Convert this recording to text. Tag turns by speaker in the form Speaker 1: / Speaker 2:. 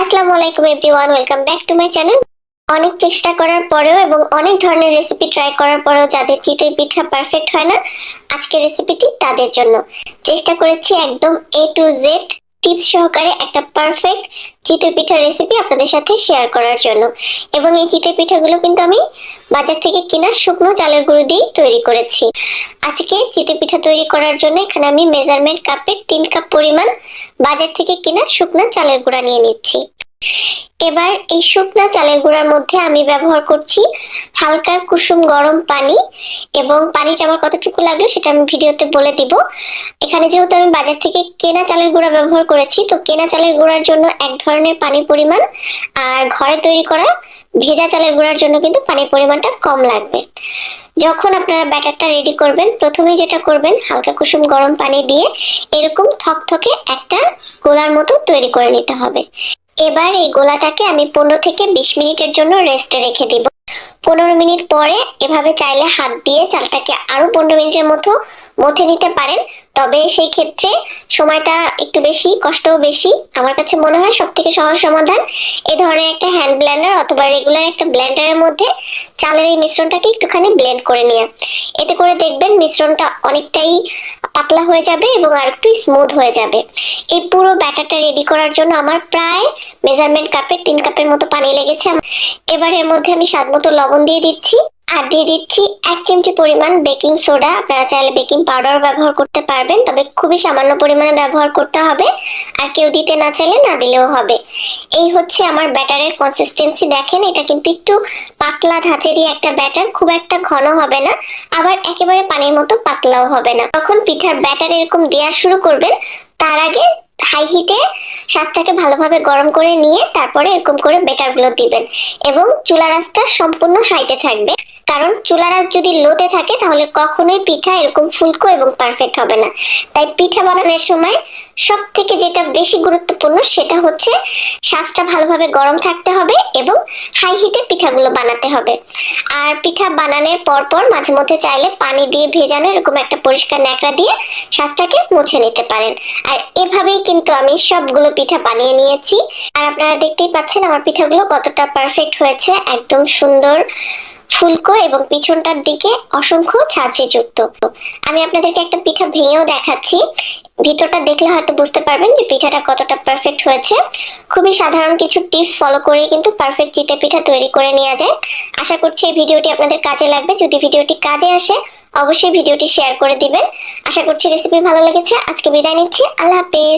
Speaker 1: আসসালামু আলাইকুম everyone, welcome back to my channel. অনেক চেষ্টা করার পরেও এবং অনেক ধরনের রেসিপি ট্রাই করার পরেও যাদের চিতই পিঠা পারফেক্ট হয় না, আজকের রেসিপিটি তাদের জন্য। চেষ্টা করেছি একদম এ টু জেড টিপস সহকারে একটা পারফেক্ট চিতই পিঠার রেসিপি আপনাদের সাথে শেয়ার করার জন্য। এবং এই চিতই পিঠাগুলো কিন্তু আমি বাজার থেকে কেনা শুকনো চালের গুঁড়ো দিয়ে তৈরি করেছি। আজকে চিতই পিঠা তৈরি করার জন্য এখানে আমি মেজারমেন্ট কাপের তিন কাপ পরিমাণ বাজার থেকে কেনা শুকনো চালের গুঁড়া নিয়ে নিচ্ছি। এবার এই শুকনা চালের গুঁড়ার মধ্যে আমি ব্যবহার করছি হালকা কুসুম গরম পানি এবং পানিটা আমার কতটুকু লাগল সেটা আমি ভিডিওতে বলে দিব। এখানে যেহেতু আমি বাজার থেকে কেনা চালের গুঁড়া ব্যবহার করেছি, তো কেনা চালের গুঁড়ার জন্য এক ধরনের পানির পরিমাণ আর ঘরে তৈরি করা ভেজা চালের গুঁড়ার জন্য কিন্তু পানির পরিমাণটা কম লাগবে। যখন আপনারা ব্যাটারটা রেডি করবেন প্রথমে যেটা করবেন, হালকা কুসুম গরম পানি দিয়ে এরকম থকথকে একটা গোলার মতো তৈরি করে নিতে হবে। এবার এই গোলাটাকে আমি পনেরো থেকে বিশ মিনিটের জন্য রেস্টে রেখে দিব। পনেরো মিনিট পরে এভাবে চাইলে হাত দিয়ে চালটাকে আরও পনেরো মিনিটের মতো মথে নিতে পারেন। তবে সেই ক্ষেত্রে সময়টা একটু বেশি, কষ্টও বেশি। আমার কাছে মনে হয় সব থেকে সহজ সমাধান এই ধরনের একটা হ্যান্ড ব্লেন্ডার অথবা রেগুলার একটা ব্লেন্ডারের মধ্যে চালের এই মিশ্রণটাকে একটুখানি ব্লেন্ড করে নিয়ে এতে করে দেখবেন মিশ্রণটা অনেকটাই পাতলা হয়ে যাবে এবং আর একটু স্মুথ হয়ে যাবে। এই পুরো ব্যাটারটা রেডি করার জন্য আমার প্রায় মেজারমেন্ট কাপের তিন কাপের মতো পানি লেগেছে। এবার এর মধ্যে আমি স্বাদ মতো লবণ দিয়ে দিচ্ছি। আর দিয়ে দিচ্ছি এক চিমটি পরিমাণ বেকিং সোডা। আপনারা চাইলে বেকিং পাউডার ব্যবহার করতে পারবেন, তবে খুবই সামান্য পরিমাণে ব্যবহার করতে হবে। আর কেউ দিতে না চাইলে না দিলেও হবে। এই হচ্ছে আমার ব্যাটারের কনসিস্টেন্সি দেখেন, এটা কিন্তু একটু পাতলা ধাঁচেরই একটা ব্যাটার, খুব একটা ঘন হবে না, আবার একেবারে পানির মতো পাতলাও হবে না। তখন পিঠার ব্যাটার এরকম দেওয়া শুরু করবেন, তার আগে হাই হিটে শাকটাকে ভালোভাবে গরম করে নিয়ে তারপরে এরকম করে বেটারগুলো দিবেন এবং চুলা রাসটা সম্পূর্ণ হাইতে থাকবে। কারণ চুলা রাস যদি লোতে থাকে, তাহলে কখনোই পিঠা এরকম ফুলকো এবং পারফেক্ট হবে না। তাই পিঠা বানানোর সময় সব থেকে যেটা বেশি গুরুত্বপূর্ণ সেটা হচ্ছে শ্বাসটা ভালোভাবে গরম থাকতে হবে এবং হাই হিটে পিঠাগুলো বানাতে হবে। আর পিঠা বানানোর পর পর মাঝে মধ্যে চাইলে পানি দিয়ে ভেজানো এরকম একটা পরিষ্কার ন্যাকড়া দিয়ে শ্বাসটাকে মুছে নিতে পারেন। আর এভাবেই কিন্তু আমি সবগুলো পিঠা বানিয়ে নিয়েছি। আর আপনারা দেখতেই পাচ্ছেন আমার পিঠাগুলো কতটা পারফেক্ট হয়েছে, একদম সুন্দর ফুলকো এবং পিছনটার দিকে অসংখ্য ছাঁচে যুক্ত। আমি আপনাদেরকে একটা পিঠা ভেঙেও দেখাচ্ছি। ভিতরটা দেখলে হয়তো বুঝতে পারবেন যে পিঠাটা কতটা পারফেক্ট হয়েছে। খুবই সাধারণ কিছু টিপস ফলো করে কিন্তু পারফেক্ট চিতে পিঠা তৈরি করে নেওয়া যায়। আশা করছি এই ভিডিওটি আপনাদের কাজে লাগবে। যদি ভিডিওটি কাজে আসে, অবশ্যই ভিডিওটি শেয়ার করে দিবেন। আশা করছি রেসিপি ভালো লেগেছে। আজকে বিদায় নিচ্ছি। আল্লাহ হাফেজ।